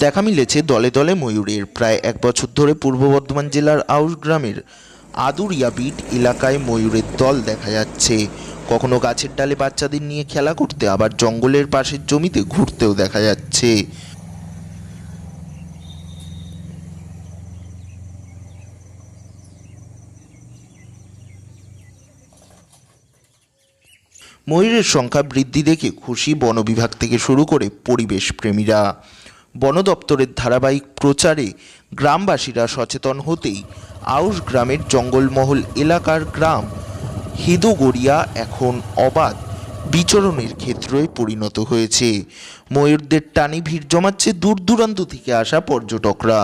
দেখা মিলেছে দলে দলে ময়ূরের। প্রায় এক বছর ধরে পূর্ব বর্ধমান জেলার আউশ গ্রামের আদুরিয়া বিট এলাকায় ময়ূরের দল দেখা যাচ্ছে। কখনো গাছের ডালে বাচ্চাদের নিয়ে খেলা করতে, আবার জঙ্গলের পাশের জমিতে ঘুরতেও দেখা যাচ্ছে। ময়ূরের সংখ্যা বৃদ্ধি দেখে খুশি বন বিভাগ থেকে শুরু করে পরিবেশ প্রেমীরা বন দপ্তরের ধারাবাহিক প্রচারে গ্রামবাসীরা সচেতন হতেই আউশ গ্রামের জঙ্গলমহল এলাকার গ্রাম হিদুগড়িয়া এখন অবাধ বিচরণের ক্ষেত্রে পরিণত হয়েছে। ময়ূরদের টানে ভিড় জমাচ্ছে দূর দূরান্ত থেকে আসা পর্যটকরা।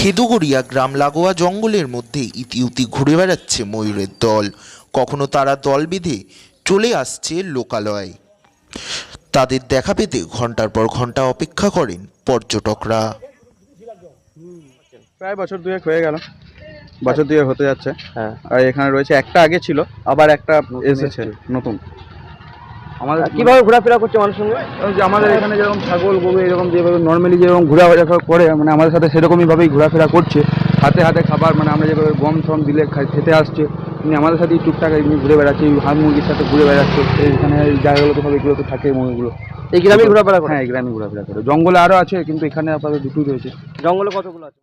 হেদুগড়িয়া গ্রাম লাগোয়া জঙ্গলের মধ্যে ইতিউতি ঘুরে বেড়াচ্ছে ময়ূরের দল। কখনো তারা দল বেঁধে চলে আসছে লোকালয়। তাদের দেখা পেতে ঘণ্টার পর ঘণ্টা অপেক্ষা করেন পর্যটকরা। প্রায় বছর দুয়েক হয়ে গেল। বছর দুয়েক হতে যাচ্ছে। হ্যাঁ। আর এখানে রয়েছে একটা আগে ছিল আবার একটা এসেছে। নতুন। আমাদের কীভাবে ঘোরাফেরা করছে মানুষের সঙ্গে? যে আমাদের এখানে যেরকম ছাগল গরু এরকম যেভাবে নর্মালি যেরকম ঘোরাফেরা করে মানে আমাদের সাথে সেরকমই ভাবেই ঘোরাফেরা করছে। হাতে হাতে খাবার মানে আমরা যেভাবে গম টম দিলে খেতে আসছে এমনি আমাদের সাথে টুকটাক এমনি ঘুরে বেড়াচ্ছে হাঁস মুরগির সাথে ঘুরে বেড়াচ্ছে এখানে এই জায়গাগুলোতে সব এগুলোতে থাকে মুরগিগুলো। এই গ্রামে ঘোরাফেরা করে? হ্যাঁ এই গ্রামে ঘোরাফেরা করে। জঙ্গলে আরও আছে কিন্তু এখানে আপাতত দুটোই রয়েছে। জঙ্গলে কতগুলো আছে?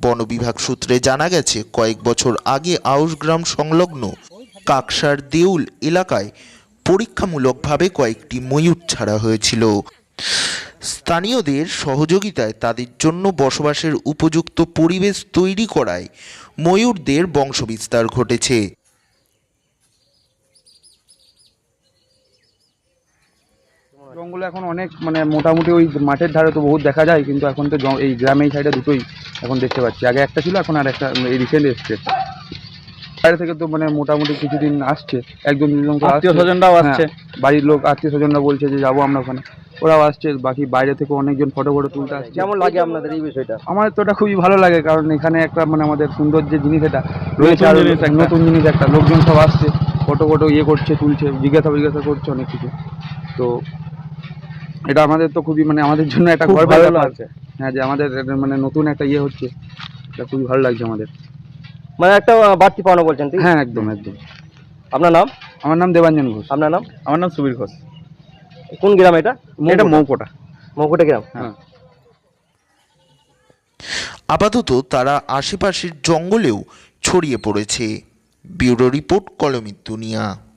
বন বিভাগ সূত্রে জানা গেছে, কয়েক বছর আগে আউশ গ্রাম সংলগ্ন কাকসার দেউল এলাকায় পরীক্ষামূলকভাবে কয়েকটি ময়ূর ছাড়া হয়েছিল। স্থানীয়দের সহযোগিতায় তাদের জন্য বসবাসের উপযুক্ত পরিবেশ তৈরি করায় ময়ূরদের বংশবিস্তার ঘটেছে। জঙ্গলে এখন অনেক মানে মোটামুটি ওই মাঠের ধারে তো বহুত দেখা যায় কিন্তু এখন তো এই গ্রামে এই সাইডে দুটোই এখন দেখতে পাচ্ছি। আগে একটা ছিল এখন আর একটা এই রিসেন্ট এসছে। বাইরে থেকে তো মানে মোটামুটি কিছুদিন আসছে একজন দুজন আসছে। হ্যাঁ, বাড়ির লোক আত্মীয় স্বজনরা বলছে যে যাব আমরা ওখানে। ওরাও আসছে বাকি বাইরে থেকে অনেকজন ফটো ফটো তুলতে আসছে। কেমন লাগে আপনাদের এই বিষয়টা? আমার তো ওটা খুবই ভালো লাগে কারণ এখানে একটা মানে আমাদের সুন্দর যে জিনিস এটা রয়েছে আর নতুন জিনিস একটা। লোকজন সব আসছে ফটো ফটো ইয়ে করছে তুলছে জিজ্ঞাসা জিজ্ঞাসা করছে অনেক কিছু। তো এটা আমাদের তো খুবই মানে আমাদের জন্য একটা খুব গর্বের ভালো লাগছে। হ্যাঁ যে আমাদের এটা মানে নতুন একটা ইয়ে হচ্ছে। এটা খুবই ভালো লাগছে আমাদের। মানে একটা বাড়তি পাওনা বলছেন হ্যাঁ একদম একদম। আপনার নাম? আমার নাম দেবাঞ্জন ঘোষ। আপনার নাম? আমার নাম সুবীর ঘোষ। কোন গ্রাম এটা? এটা মৌকোটা। মৌকোটা। গ্রাম। হ্যাঁ। আপাতত তারা আশেপাশের জঙ্গলেও ছড়িয়ে পড়েছে। ব্যুরো রিপোর্ট কলমির দুনিয়া।